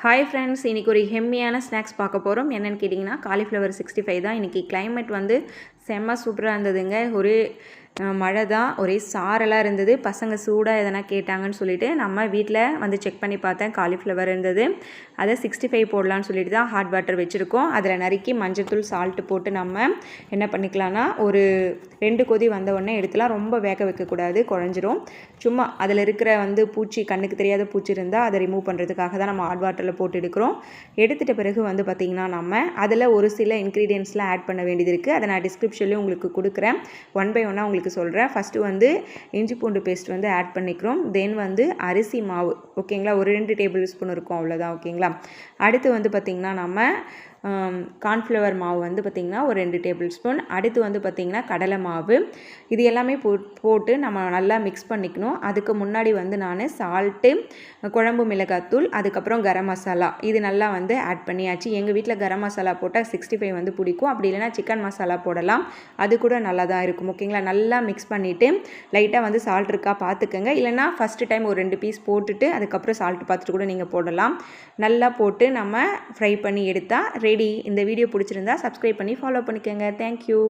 Hi friends இன்றைக்கி ஒரு ஹெம்மியான snacks பார்க்க போகிறோம் என்னென்னு கேட்டிங்கன்னா காலிஃப்ளவர் சிக்ஸ்டி ஃபைவ் தான். இன்றைக்கி கிளைமேட் வந்து செம்ம சூப்பராக இருந்ததுங்க. ஒரே மழை தான் ஒரே சாரெல்லாம் இருந்தது. பசங்க சூடாக எதனா கேட்டாங்கன்னு சொல்லிட்டு நம்ம வீட்டில் வந்து செக் பண்ணி பார்த்தேன். காலிஃப்ளவர் இருந்தது. அதை சிக்ஸ்டி ஃபைவ் போடலான்னு சொல்லிட்டு தான் ஹாட் வாட்டர் வச்சுருக்கோம். அதில் நறுக்கி மஞ்சத்தூள் சால்ட்டு போட்டு நம்ம என்ன பண்ணிக்கலாம்னா ஒரு ரெண்டு கொதி வந்த உடனே எடுத்துலாம் ரொம்ப வேக வைக்கக்கூடாது. குழஞ்சிரும். சும்மா அதில் இருக்கிற வந்து பூச்சி கண்ணுக்கு தெரியாத பூச்சி இருந்தால் அதை ரிமூவ் பண்ணுறதுக்காக தான் நம்ம ஹாட் வாட்டரில் போட்டு எடுக்கிறோம். எடுத்துகிட்ட பிறகு வந்து பார்த்திங்கன்னா நம்ம அதில் ஒரு சில இன்க்ரீடியன்ஸ்லாம் ஆட் பண்ண வேண்டியது இருக்குது அதை நான் டிஸ்கிரிப்ஷன்லேயும் உங்களுக்கு கொடுக்குறேன். ஒன் பை ஒன்னாக உங்களுக்கு சொல்கிறேன் ஃபஸ்ட்டு வந்து இஞ்சி பூண்டு பேஸ்ட் வந்து ஆட் பண்ணிக்கிறோம். தென் வந்து அரிசி மாவு. ஓகேங்களா ஒரு ரெண்டு டேபிள் ஸ்பூன் இருக்கும் அவ்வளோதான் ஓகேங்களா அடுத்து வந்து பார்த்திங்கன்னா நம்ம கார்ன்ஃப்ளவர் மாவு வந்து பார்த்திங்கன்னா ஒரு ரெண்டு டேபிள் ஸ்பூன் அடுத்து வந்து பார்த்திங்கன்னா கடலை மாவு. இது எல்லாமே போ போட்டு நம்ம நல்லா மிக்ஸ் பண்ணிக்கணும். அதுக்கு முன்னாடி வந்து நான் சால்ட்டு குழம்பு மிளகாத்தூள் அதுக்கப்புறம் கரம் மசாலா. இது நல்லா வந்து ஆட் பண்ணியாச்சு. எங்கள் வீட்டில் கரம் மசாலா போட்டால் சிக்ஸ்டி ஃபைவ் வந்து பிடிக்கும். அப்படி இல்லைன்னா சிக்கன் மசாலா போடலாம். அது கூட நல்லா தான் இருக்கும் ஓகேங்களா நல்லா மிக்ஸ் பண்ணிவிட்டு லைட்டாக வந்து சால்ட் இருக்கா பார்த்துக்கோங்க இல்லைன்னா ஃபஸ்ட்டு டைம் ஒரு ரெண்டு பீஸ் போட்டுட்டு அதுக்கப்புறம் சால்ட் பார்த்துட்டு கூட நீங்கள் போடலாம். நல்லா போட்டு நம்ம ஃப்ரை பண்ணி எடுத்தால் ரெடி இந்த வீடியோ பிடிச்சிருந்தா சப்ஸ்கிரைப் பண்ணி ஃபாலோ பண்ணிக்கோங்க. தேங்க்யூ